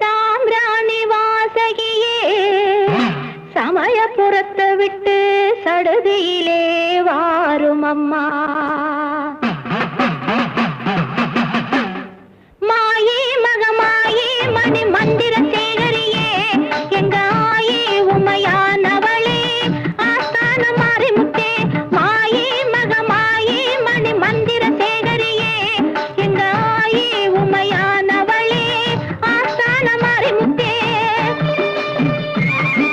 சாம்ராணி வாசகியே சமயபுரத்தை விட்டு சடுதியிலே வாரும் அம்மா Yeah.